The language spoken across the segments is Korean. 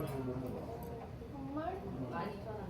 아빠 지금 못 먹어. 같은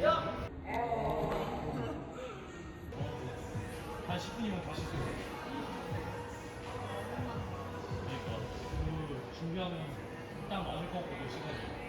한 10분이면 다시 쏘 그러니까 그 준비하면 딱 맞을 것 같고 그 시간이.